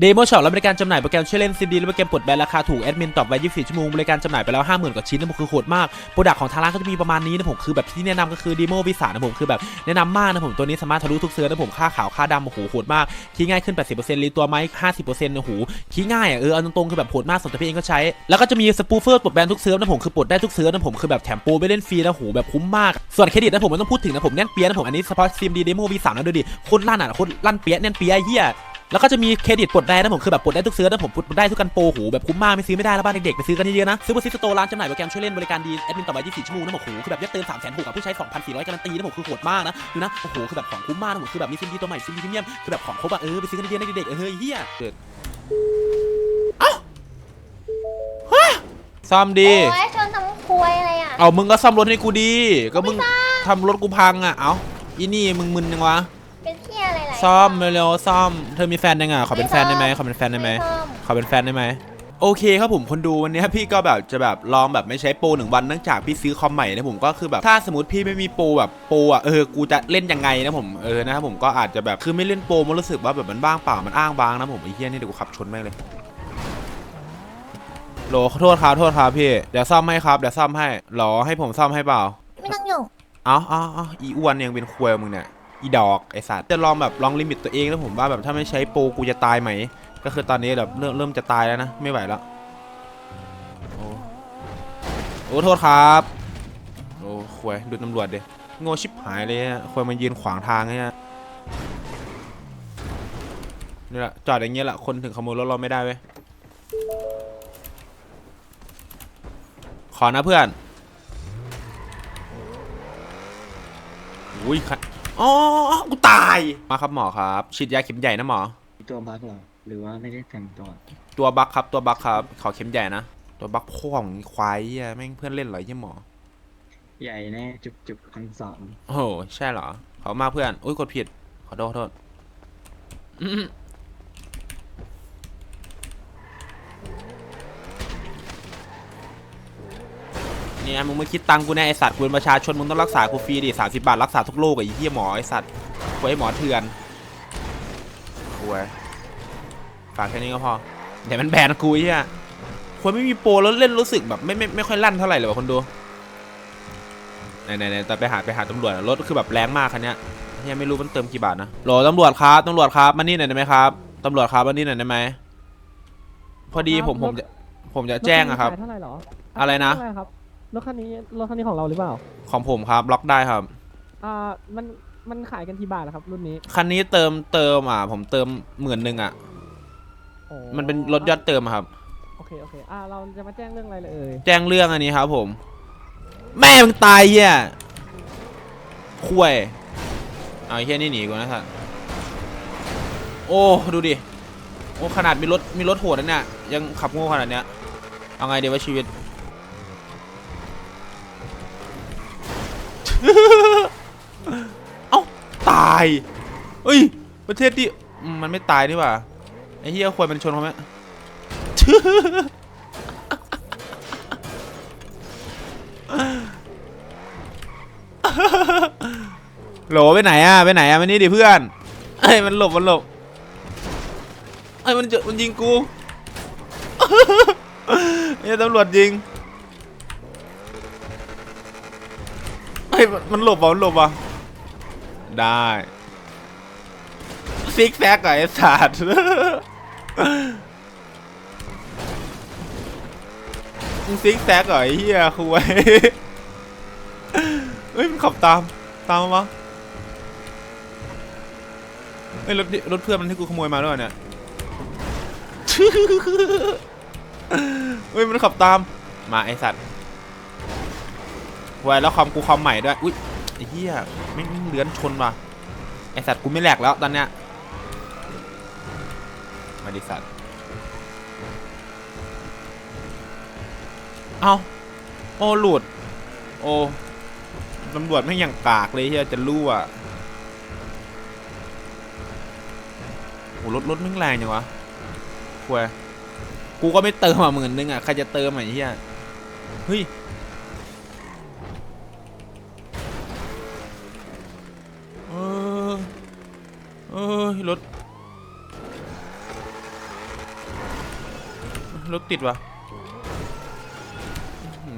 เดโมช็อปและบริการจำหน่ายโปรแกรมช่วยเล่นซีดีและโปรแกรมปลดแบนราคาถูกแอดมินตอบไว้24 ชั่วโมง บริการจำหน่ายไปแล้ว 50,000 กว่าชิ้นนะผมคือโหดมาก โปรดักของทางร้านก็จะมีประมาณนี้นะผมคือแบบที่แนะนำก็คือเดโมวิสานะผมคือแบบแนะนำมากนะผมตัวนี้สามารถทะลุทุกเซิร์ฟนะผมค่าขาวค่าดำโอ้โหโหดมากคีย์ง่ายขึ้น 80%รีตัวไหม50%โอ้โหคีย์ง่ายอะเออเอาตรงๆคือแบบโหดมากสมแต่พี่เองก็ใช้ แล้วก็จะมีสปูเฟอร์ปลดแบนทุกเซิร์ฟนะผมคือปลดได้ทุกเซิร์ฟนะผมคือแบบแถมโปรไปเล่นฟรีนะโหแบบคุ้มมากส่วนเครดิตนะผมไม่ต้องพูดถึงนะผมแน่นเปียะนะผมอันนี้เฉพาะซีมดีเดโมวีสามนะดูดิโคตรลั่นอะโคตรลั่นเปียะแน่นเปียะเหี้ย แล้วก็จะมีเครดิตปลดแรงนะผมคือแบบปลดได้ทุกเซิร์ฟนะผมปลดได้ทุกกันโปรโหแบบคุ้มมากไม่ซื้อไม่ได้แล้วบ้านเด็กๆไปซื้อกันเยอะๆนะซื้อบนซิสโตร้านจำหน่ายโปรแกรมช่วยเล่นบริการดีแอดมินต่อไป24ชั่วโมงนะผมโหคือแบบยอดเติม3 0 0 0 0 0กับผู้ใช้2,400การันตีนะผมคือโหดมากนะดูนะโอ้โหคือแบบของคุ้มมากนะผมคือแบบมีซิมดีตัวใหม่ซิมดีพรีเมียมคือแบบของครบอะเออไปซื้อกันเยอะๆนะเด็กๆเออเฮ้ยเฮียเกิดเอ้าฮะซ่อมดี โอ้ยชนทำควยอะไรอะเอามึงก็ซ่อมรถให้กูดี ก็มึงทำรถกูพังอะเอ้าอีนี่มึงมึนยังวะ เป็นเที่ยอะไรหลายซ่อมเร็วๆซ่อม เธอมีแฟนยังไงขอเป็นแฟนได้ไหมขอเป็นแฟนได้ไหม ซ่อมขอเป็นแฟนได้ไหม โอเคครับผมคนดูวันนี้พี่ก็แบบจะแบบลองแบบไม่ใช้โปรหนึ่งวันเนื่องจากพี่ซื้อคอมใหม่นะผมก็คือแบบถ้าสมมติพี่ไม่มีโปรแบบโปรอะเออกูจะเล่นยังไงนะผมเออนะครับผมก็อาจจะแบบคือไม่เล่นโปรมันรู้สึกว่าแบบมันบ้างเปล่ามันอ้างบางนะผมไอ้เหี้ยนี่เดี๋ยวกูขับชนแม่งเลยโหลขอโทษครับโทษครับพี่เดี๋ยวซ่อมให้ครับเดี๋ยวซ่อมให้หรอให้ผมซ่อมให้เปล่าไม่ต้องยุ่งเอ้าเอ้าเอ้าอีอ้วนยังเป็นควยมึงเนี่ย อีดอกไอสัตว์จะลองแบบลองลิมิตตัวเองแล้วผมว่าแบบถ้าไม่ใช้โปรกูจะตายไหม ก็คือตอนนี้แบบเริ่มเริ่มจะตายแล้วนะ ไม่ไหวแล้วโอ้โอ้โทษครับ โอ้ควยดูตำรวจเดิโง่ชิบหายเลยอะควยมันยืนขวางทางเนี่ยนี่แหละจอดอย่างเงี้ยแหละคนถึงขโมยรถเราไม่ได้เว้ยขอนะเพื่อนอุ้ยคัน อ๋อกูตาย มาครับหมอครับฉีดยาเข็มใหญ่นะหมอ ตัวบั๊กเหรอ หรือว่าไม่ได้แต่งตัว ตัวบักครับตัวบักครับ ขอเข็มใหญ่นะ ตัวบักพ่วงควายเหี้ยแม่งเพื่อนเล่นเหรอยี่หมอ ใหญ่แน่จุกจุกทั้งสองโอ้โหใช่เหรอ ขอบคุณมากเพื่อน อุ้ยกดผิด ขอโทษขอโทษอื้อหือ นี่ยมึงไม่คิดตังค์กูแน่ไอสัตว์กูเป็นประชาชนมึงต้องรักษากูฟรีดิสามสิบบาทรักษาทุกโรคไอ้เหี้ยหมอไอสัตว์ไว้หมอเถื่อนโว้ยฝากแค่นี้ก็พอเดี๋ยวมันแบนกูไอ้เหี้ยคนไม่มีโปรแล้วเล่นรู้สึกแบบไม่ไม่ไม่ค่อยลั่นเท่าไหร่เลยว่ะคนดูไหนไหนไหนแต่ไปหาไปหาตำรวจอะรถคือแบบแรงมากคันเนี้ยเฮียไม่รู้มันเติมกี่บาทนะโหลตำรวจครับตำรวจครับมานี่หน่อยได้ไหมครับตำรวจครับมานี่หน่อยได้ไหมพอดีผมผมจะผมจะแจ้งอะครับถคันนี้ขายเท่าไหร่หรออะไรนะเท่าไห ร่ครับรถคันนี้รถคันนี้ของเราหรือเปล่า ของผมครับล็อกได้ครับ อ่า มัน มันขายกันกี่บาทนะครับ รุ่นนี้คันนี้เติมเติมอะผมเติมหมื่นหนึ่งอะ โอ้มันเป็นรถยอดเติมอะครับ โอเค โอเค อ่า เราจะมาแจ้งเรื่องอะไรเลยเอ่ย แจ้งเรื่องอันนี้ครับผม แม่มึงตายเฮียคุยเอาไอ้เฮียนี่หนีกูนะท่านโอ้ดูดิ โอ้ขนาดมีรถมีรถโหดนะเนี่ยยังขับโง่ขนาดเนี้ย เอาไงเดี๋ยวว่าชีวิต เอ้าตายเอ้ย ประเทศที่มันไม่ตายนี่หว่าไอ้เฮียควายมันชนเขาไหมโหลไปไหนอะไปไหนอะมานี่ดิเพื่อนไอ้มันหลบมันหลบไอ้มันจะมันยิงกูไอ้ตำรวจยิง ไอ้ยมันหลบอะมันหลบอะได้ซิกแซกไอ้สัตว์มึงซิกแซกเหรอไอ้เหี้ยคุยเฮ้ยมันขับตามตามมาวะเฮ้ยรถนี่รถเพื่อนมันที่กูขโมยมาด้วยเนี่ย เฮ้ยมันขับตามมาไอสัตว์ ไว้แล้วคอมกูคอมใหม่ด้วย อุ้ยไอ้เหี้ยไม่ไม่เลื้อนชนว่ะ ไอสัตว์กูไม่แหลกแล้วตอนเนี้ย มาดิสัตว์ เอาโอ้หลุด โอ้ตำรวจไม่อย่างกากเลยเฮียจะรู้อะโอ้รถรถม่งแรงจังวะควยกูก็ไม่เติมอะหมื่นนึงอะ ใครจะเติมอะไอ้เฮียเฮ้ย รถ รถติดวะ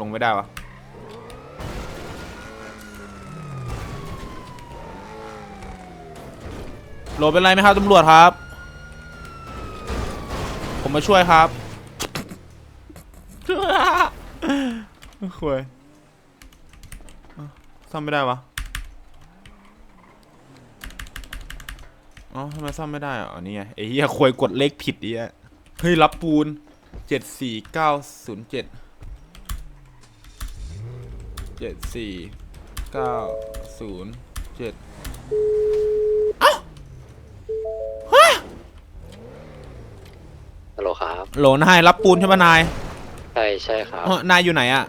ลงไม่ได้วะโหลเป็นไรไหมครับตำรวจครับ ผมมาช่วยครับคุยอะซ่อมไม่ได้วะ อ๋อทำไมซ่อมไม่ได้อะอ๋อนี่ไงไอ้เหี้ยควยกดเลขผิดดิอะเฮ้ยรับปูนเจ็ดสี่เก้าศูนย์เจ็ดเจ็ดสี่เก้าศูนย์เจ็ดฮัลโหลครับโหลนายรับปูนใช่ปะนายใช่ใช่ครับอ๋อนายอยู่ไหนอะ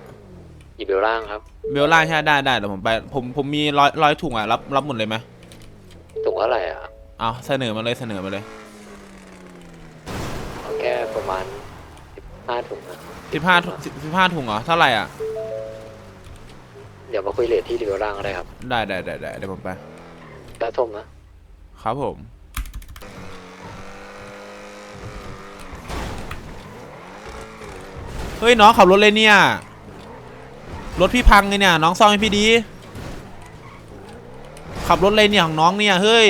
อยู่เบลล่างครับเบลล่างใช่ได้ได้เดี๋ยวผมไปผมผมมีร้อยร้อยถุงอะรับรับหมดเลยไหมถุงเท่าไหร่อะ เอาเสนอมาเลยเสนอมาเลยเอาแค่ประมาณห้าถุงนะสิบห้าสิบห้าถุงเหรอเท่าไหร่อะ เดี๋ยวมาคุยเลทที่เบลล่างก็ได้ครับได้ได้ได้ได้เดี๋ยวผมไปได้ส้มนะครับผม เฮ้ย น้องขับรถเลยเนี่ย รถพี่พังไงเนี่ย น้องซ่อมให้พี่ดี ขับรถเลยเนี่ยของน้องเนี่ย เฮ้ย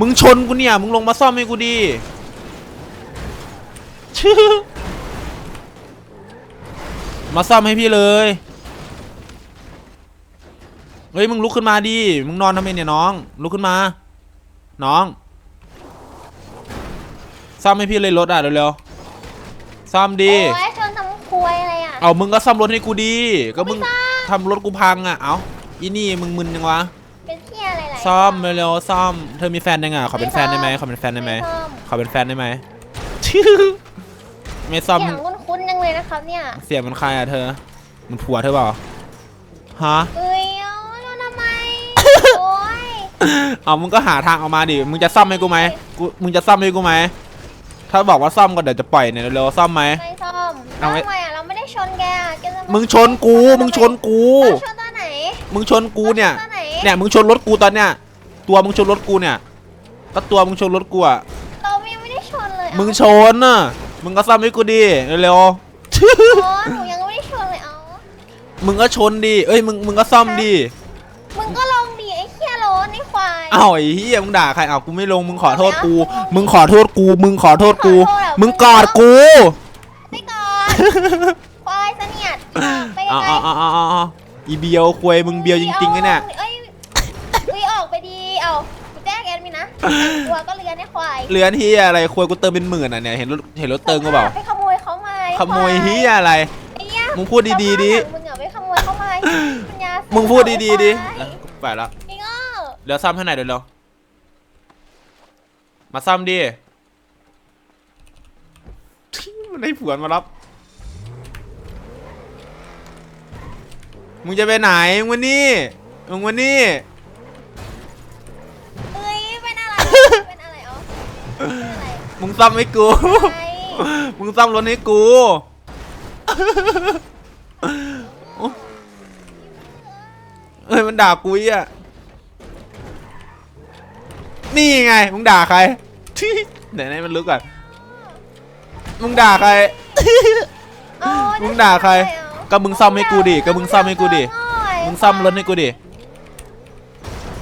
มึงชนกูเนี่ย มึงลงมาซ่อมให้กูดีชื่อมาซ่อมให้พี่เลย เฮ้ยมึงลุกขึ้นมาดิ มึงนอนทำไมเนี่ยน้อง ลุกขึ้นมา น้อง ซ่อมให้พี่เลยรถอะเร็วๆ ซ่อมดี โอ้ยชนทำควยอะไรอะ เอามึงก็ซ่อมรถให้กูดี ก็มึงทำรถกูพังอะ เอาอีนี่มึงมึนยังวะ ซ่อมเร็วๆซ่อม เธอมีแฟนยังไงขอเป็นแฟนได้ไหมขอเป็นแฟนได้ไหมซ่อมขอเป็นแฟนได้ไหมไม่ซ่อม เสียงคุ้นๆจังเลยนะครับเนี่ยเสียงมันใครอะเธอ มันผัวเธอเปล่าฮะเอ้ยเอาแล้วทำไมโอ้ยเอามึงก็หาทางออกมาดิ มึงจะซ่อมให้กูไหมกู มึงจะซ่อมให้กูไหม ถ้าบอกว่าซ่อมก็เดี๋ยวจะปล่อยเนี่ยเร็วๆซ่อมไหมไม่ซ่อมเอาไว้ทำไมอะเราไม่ได้ชนแกอะแกจะามึงชนกู มึงชนกูเราชนตอนไหน มึงชนกูเนี่ย ราชตอนไหนเนี่ยมึงชนรถกูตอนเนี้ยตัวมึงชนรถกูเนี่ย ก็ตัวมึงชนรถกูอะเรายังไม่ได้ชนเลยมึงชนน่ะมึงก็ซ่อมให้กูดิเร็วโอ้หนูยังไม่ได้ชนเลยเอาๆ มึงก็ชนดิเอ้ยมึงมึงก็ซ่อมดิมึงก็ลงดีไอ้เคี้ยโลนไอ้ควายอ้าวไอ้เหี้ยมึงด่าใครอ้าวกูไม่ลงมึงขอโทษกูเอามึงขอโทษกู มึงขอโทษกูขอโทษเหรอมึงกอดกูไม่ก่อน ควายเสนียดไปยัอ๋งอไงอ๋ออ๋ออ๋ออีเบียวควยมึงเบียวจริงๆนะเนี่ย เอ้ยเอ้ยออกไปดี เอากูแจ้งแอดมินนะแต่งตัวก็เลือนไอ้ควายเรือนเฮียอะไรควยกูเติมเป็นหมื่นอะเนี่ยเห็นรถเห็นรถเติมกูเปล่าไปขโมยเขามาไอ้ขโมยเฮียอะไร ไอ้เหี้ยมึงพูดดีๆดิ มึงอย่าไปขโมยเขามาปัญญามึงพูดดีๆดิไอ้เออกูไปละไอ้โง่เดี๋ยวซ่อมให้หน่อยเดี๋ยวเร็วมาซ่อมดิมันได้ผัวมารับ มึงจะไปไหนมึงวันนี้มึงวันนี้ เอ้ยเป็นอะไรเป็นอะไรเอาเป็นอะไร มึง ซ่อมให้กูไอ้มึงซ่อมรถให้กูเอ้ยมันด่ากูอีอะ นี่ไง มึงด่าใครไหนไหนมันลึกก่อน มึงด่าใครเอามึงด่าใคร ก็มึงซ่อมให้กูดิ ก็มึงซ่อมให้กูดิ มึงซ่อมรถให้กูดิ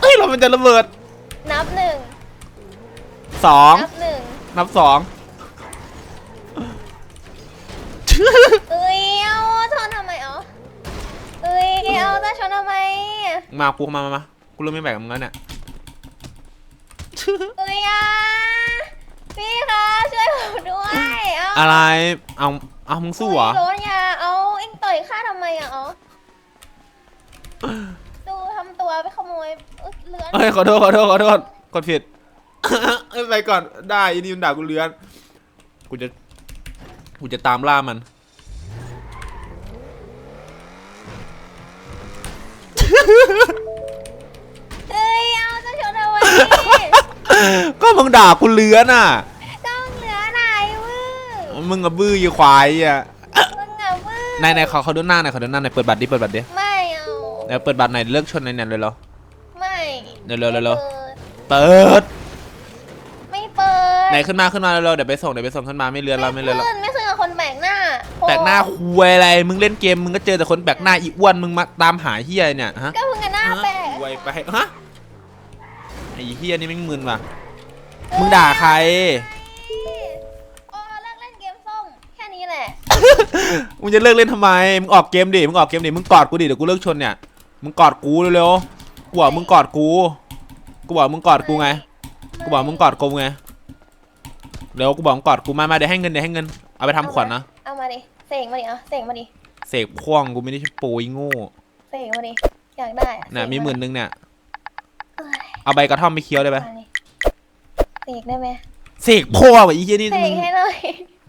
เฮ้ยรถมันจะระเบิด นับหนึ่ง สองนับหนึ่ง นับสองเอ้ยเอาชนทำไมเอาเอ้ยเอาจะชนทำไมมากูมามามากูเริ่มไม่แบกกับมึงแล้วเนี่ยเอ้ยอะพี่คะช่วยผมด้วยเอาอะไรเอาเอามึงสู้เหรอโดนยาเอาเอ็งต่อยข้าทำไมอะเอาดูทำตัวไปขโมยเอ้ยเลือนเฮ้ยขอโทษขอโทษขอโทษกดผิดเอ้ย ไปก่อนได้อีนี่มันด่ากูเลือนกูจะกูจะตามล่ามัน เอ้ยเอาจะชนทำไมก็มึงด่ากูเลือนอะ ต้องเหลือไหนวื้อมึงกับบื้อยี่ควายอะมึงอะวื้อนายนายขอเขาดูหน้าหน่อยขอดูหน้าหน่อยเปิดบัตรดิเปิดบัตรดิไม่เอาเดี๋ยวเปิดบัตรหน่อยเลิกชนในเนี่ยเลยเหรอไม่เร็วๆเร็วๆไม่ปิดเปิด ไม่เปิดไหนขึ้นมาขึ้นมาเร็วๆเดี๋ยวไปส่งเดี๋ยวไปส่งขึ้นมาไม่เลือนเราไม่เลือนเราขึ้นไม่ขึ้นกับคนแปลกหน้าโอ้แปลกหน้าคุยอะไรมึงเล่นเกมมึงก็เจอแต่คนแปลกหน้าอีอ้วนมึงมาตามหาเฮียเนี่ยฮะก็เพิ่งกันหน้าแปลกคุยไปฮะไอ้เฮียนี่แม่งมึนว่ะมึงด่าใครโอ้เลิกเล่นเกมส้มแค่นี้แหละมึงจะเลิกเล่นทำไมมึงออกเกมดิมึงออกเกมดิมึงกอดกูดิเดี๋ยวกูเลิกชนเนี่ยมึงกอดกูเร็วๆกูบอกมึงกอดกูกูบอกมึงกอดกูไงกูบอกมึงกอดกูไง เดี๋ยวกูบอกมึงกอดกูมามาเดี๋ยวให้เงินเดี๋ยวให้เงิน เอาไปทำขวัญนะ เอามาดิเสกมาดิเอาเสกมาดิเสกพ่วงกูไม่ได้ใช่โปรยโง่เสกมาดิอยากได้อะเนี่ยเสกมีหมื่นนึงเนี่ย เอ้ยเอาใบกระท่อมไปเคี้ยวได้ไหมมาดิเสกได้ไหมเสกพ่อว่ะอีเหี้ยนี่เสมึกงให้หน่อย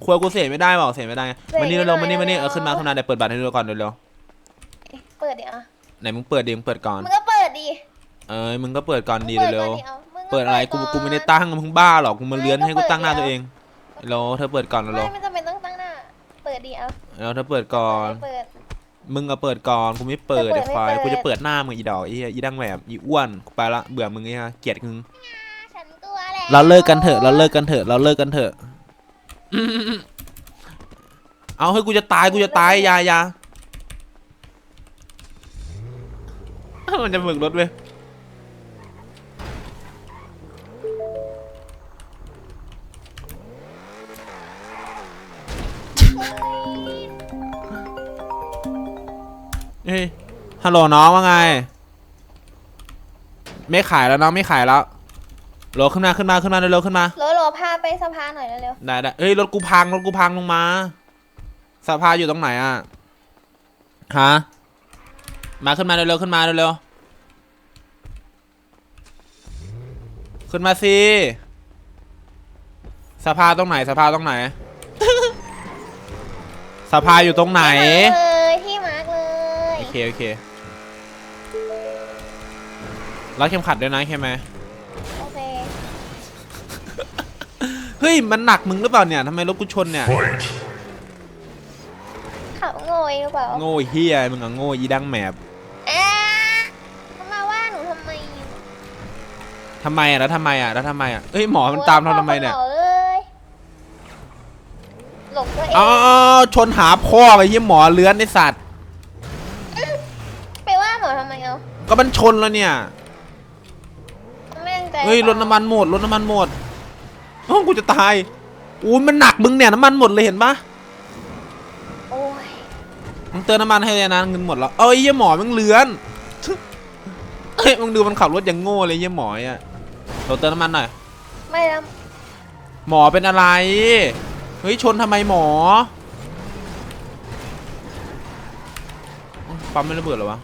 ควยกูเสกไม่ได้เปล่าเสกไม่ได้ไงเสกมานี่ไม่เร็วๆได้มานี่มานี่แล้วเออขึ้นมาขึ้นมาเดี๋ยวเปิดบัตรให้ดูก่อนเร็วเปิดดิอะๆไหนมึงเปิดดิมึงเปิดก่อน มึงก็เปิดดิเอ้ยมึงก็เปิดก่อนดีมึงเร็วก่อนดิอามึงๆ เปิดอะไรกูกูไม่ได้ตั้งมึงบ้าหรอกกูมาเลื้อนให้กูตั้งหน้าตัวเองเร็วเธอเปิดก่อนไม่เร็วไม่จำเป็นต้องตั้งหน้า เปิดดิเอาๆเร็วเธอเปิดก่อนเปิดมึงก็เปิดก่อนกูไม่เปิดจะเปิไอ้ดควายไม่เปิดกูจะเปิดหน้ามึงอีดอกไอ้เหี้ยอีดังแบบอีอ้วนกูไปละเบื่อมึงไอ้เหี้ยเกลียดมึงฉันกลัวแล้วเราเลิกกันเถอะเราเลิกกันเถอะเราเลิกกันเถอะ เอาเฮ้ยกูจะตายกูจะตายอยาอยามันจะเบิกรถเว้ย ฮัลโหลน้องว่าไง ไม่ขายแล้วน้องไม่ขายแล้วโหลขึ้นมาขึ้นมาขึ้นมาเร็วๆขึ้นมา โหลโหลพาไปสะพานหน่อยเร็วได้ได้เอ้ยรถกูพังรถกูพังลงมาสภาอยู่ตรงไหนอะฮะมาขึ้นมาเร็วๆขึ้นมาเร็วๆขึ้นมาสิสภาตรงไหนสภาตรงไหนสภาอยู่ตรงๆไหนที่มาร์คเลยที่มาร์กเลย โอเค โอเค รัดเข็มขัดด้วยนะใช่ไหมโอเคเฮ้ยมันหนักมึงหรือเปล่าเนี่ยทำไมรถกูชนเนี่ย ขับโง่เองหรือเปล่าโง่เฮียมึงอะโง่ยีดังแมบเอ๊ะเขามาว่าหนูทำไมทำไมอะแล้วทำไมอะแล้วทำไมอะเอ้ยหมอมันตามเราทำไมเนี่ยหลเลยหลงตัวเองอ๋อชนหาพ่อไปที่หมอเลื้อนไอสัตว์ไปว่าหมอทำไมเอาก็มันชนแล้วเนี่ย ไม่ตั้งใจเฮ้ยรถน้ำมันหมดรถน้ำมันหมดโอ้ากูจะตายอู้มันหนักมึงเนี่ยน้ำมันหมดเลยเห็นปะโอ้ยมึงเติมน้ำมันให้เลยนะเงินหมดแล้วเอ้ยยี่หมอมึงเลื้อนเฮ้ยมึงดูมันขับรถอย่างโง่เลยยี่หมออะเราเติมน้ำมันหน่อยไม่แล้วหมอเป็นอะไรเฮ้ยชนทำไมหมอปั๊มไม่ระเบิดเหรอวะ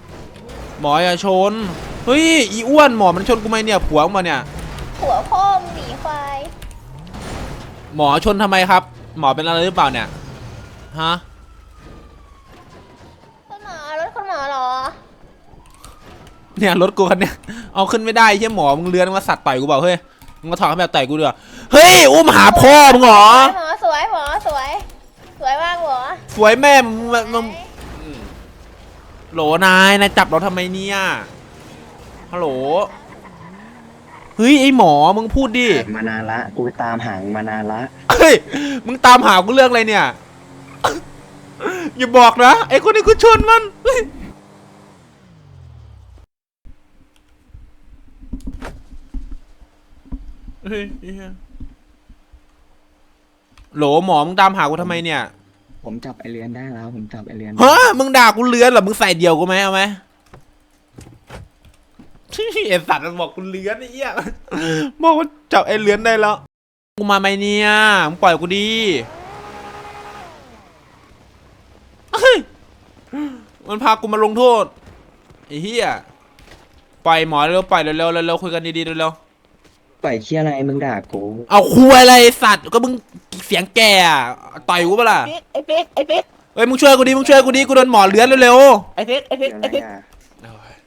หมออย่าชน เฮ้ยอีอ้วนหมอมันชนกูไหมเนี่ยผัวกูมาเนี่ย หัวพ่อมงหนีควายหมอชนทำไมครับ หมอเป็นอะไรหรือเปล่าเนี่ยฮะคุณหมอรถคุณหมอเหรอ เนี่ยรถกูคันเนี่ยเอาขึ้นไม่ได้เฮียหมอมึงเลื้อนมาสัตว์ต่อยกูเปล่าเฮ้ยมึงมาถอดแบบต่อยกูเดือเฮ้ยอุ้มหาพ่อมึงเหรอหมอสวยหมอสวย สวยมากหมอสวยแม่มึงมึงมึงโหลนายนายจับเราทำไมเนี่ย ฮัลโหล เฮ้ยไอหมอมึงพูดดิ มานานละ กูตามหางมานานละ เฮ้ย มึงตามหากูเรื่องอะไรเนี่ย อย่าบอกนะไอคนนี้กูชนมัน เฮ้ยเฮ้ยไอ้เหี้ยโหลหมอมึงตามหากูทำไมเนี่ย ผมจับไอเลียนได้แล้ว ผมจับไอเลียนฮะมึงด่ากูเลื้อนเหรอ มึงใส่เดียวกูไหมเอาไหม เอสัตว์มันบอกกูเลื้อนไอ้เหี้ยบอกว่าจับไอ้เลื้อนได้แล้ว กูมาไหมเนี่ยมึงปล่อยกูดีเฮ้ยมันพากูมาลงโทษไอ้เหี้ยปล่อยหมอเร็วปล่อยเร็วเร็วเร็วคุยกันดีๆเร็วปล่อยเชี่ยอะไรมึงด่ากูๆเอาคุยอะไรไอ้สัตว์ก็มึงเสียงแก่อะต่อยกูเปะล่าไอ้เป๊กไอ้เป๊กเฮ้ยมึงช่วยกูดิมึงช่วยกูดิกูโดนหมอเลื้อนเร็วไอ้เป๊กไอ้เรีเป๊ยกนอะไอ้ไรเป๊กอะ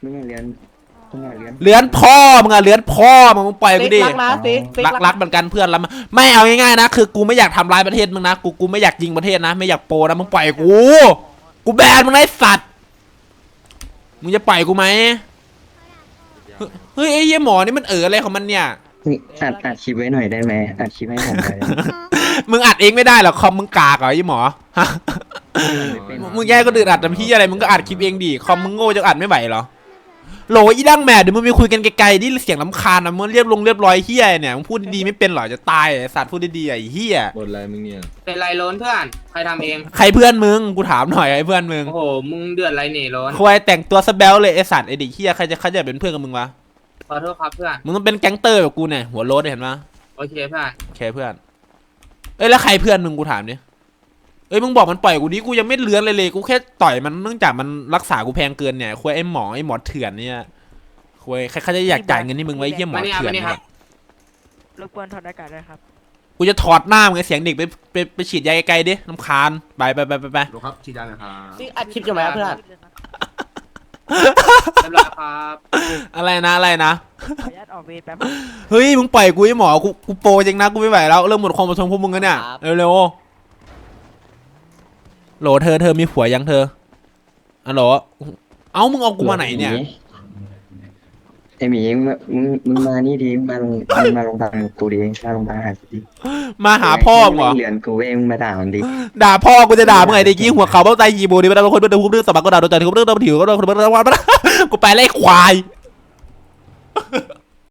มึงอย่าเรียนึงอย่าเรียนๆเลื้อนพ่อมึงอะเลื้อนพ่อมึงมึงปล่อยกูดิ รักนะเป๊กเป๊กรักรักเหมือนกันเพื่อนรักไม่เอาง่ายๆนะ คือกูไม่อยากทำร้ายประเทศมึงนะกูกูไม่อยากยิงประเทศนะ ไม่อยากโปรนะมึงปล่อยกู กูแบนมึงไอ้สัตว์มึงจะปล่อยกูไหมเฮ้ยยไอ้เหี้ยหมอนี่มันเอออะไรของมันเนี่ย นี่อัดอัดคลิปไว้หน่อยได้ไหมอัดคลิปให้ผมหน่อยมึงอัดเองไม่ได้หรอกคอมมึงกากเหรอไอ้หมอฮะมึงแย่ก็ดืดอัดแต่พี่อะไรมึงก็อัดคลิปเองดิคอมมึงโง่จะอัดไม่ไหวเหรอ โหลอีดั้งแม่เดี๋ยวมึงไปคุยกันไกลๆดิเสียงลำคาญนะมึงเรียบลงเรียบร้อยเฮียเนี่ยมึงพูดดีๆไม่เป็นเหรอจะตายไอ้สัตว์พูดดีๆไอ้เฮียบทอะไรมึงเนี่ยเป็นไรโล้นเพื่อน ใครทำเอง ใครเพื่อนมึงกูถามหน่อยไอ้เพื่อนมึงโอ้โห มึงเดือดไรหนีโล้นควายแต่งตัวสแบลเลยไอ้สัตว์ไอ้เด็กเฮียใครจะใครจะเป็นเพื่อนกับมึงวะขอโทษครับเพื่อน มึงต้องเป็นแก๊งเตอร์แบบกูเนี่ยหัวโล้นเห็นปะโอเคเพื่อนโอเคเพื่อน เอ้ยแล้วใครเพื่อนมึงกูถามดิเอ้ยมึงบอกมันปล่อยกูดิกูยังไม่เลื้อนเลยเลยกูแค่ต่อยมันเนื่องจากมันรักษากูแพงเกินเนี่ยควายไอ้หมอไอ้หมอเถื่อนเนี่ยควายใครใครจะอยากจ่ายเงินให้มึงไว้เยี่ยหมอเถื่อนเนี่ยรบกวนถอดอากาศด้วยครับกูจะถอดหน้ามึงไงเสียงเด็กไปไปไปฉีดยาไกลๆดิน้ำคาญไปไปไปไปไปดูครับชี้ได้นะครับนี่อัดคลิปอยู่ไหมครับเพื่อนเรียบร้อยครับอะไรนะอะไรนะขออนุญาตออกเวรแป๊บเฮ้ยมึงปล่อยกูไอ้หมอกูกูโปรจริงนะกูไม่ไหวแล้วเริ่มหมดความอดทนพวกมึงแล้วเนี่ยเร็วๆ โหลเธอเธอมีผัวยังเธออ๋อโหลเอ้ามึงเอากูมาไหนเนี่ย ไอหมีมึงมึงมึงมานี่ดีมาลงมึงมาลงทางกูดีมาลงทางหากูดีมาหาพ่อมึงเหรอ เหลือนกูเองมึงมาด่ามันดิด่าพ่อกูจะด่ามึงไงเด็กยี่หัวเขาเบ้าใจยีโบดีไม่ได้บางคนเป็นเรื่องเรื่องสมัครก็ด่าโดนใจถึงเรื่องเรื่องผิวก็โดนคนเรื่องวันกูไปไล่ควาย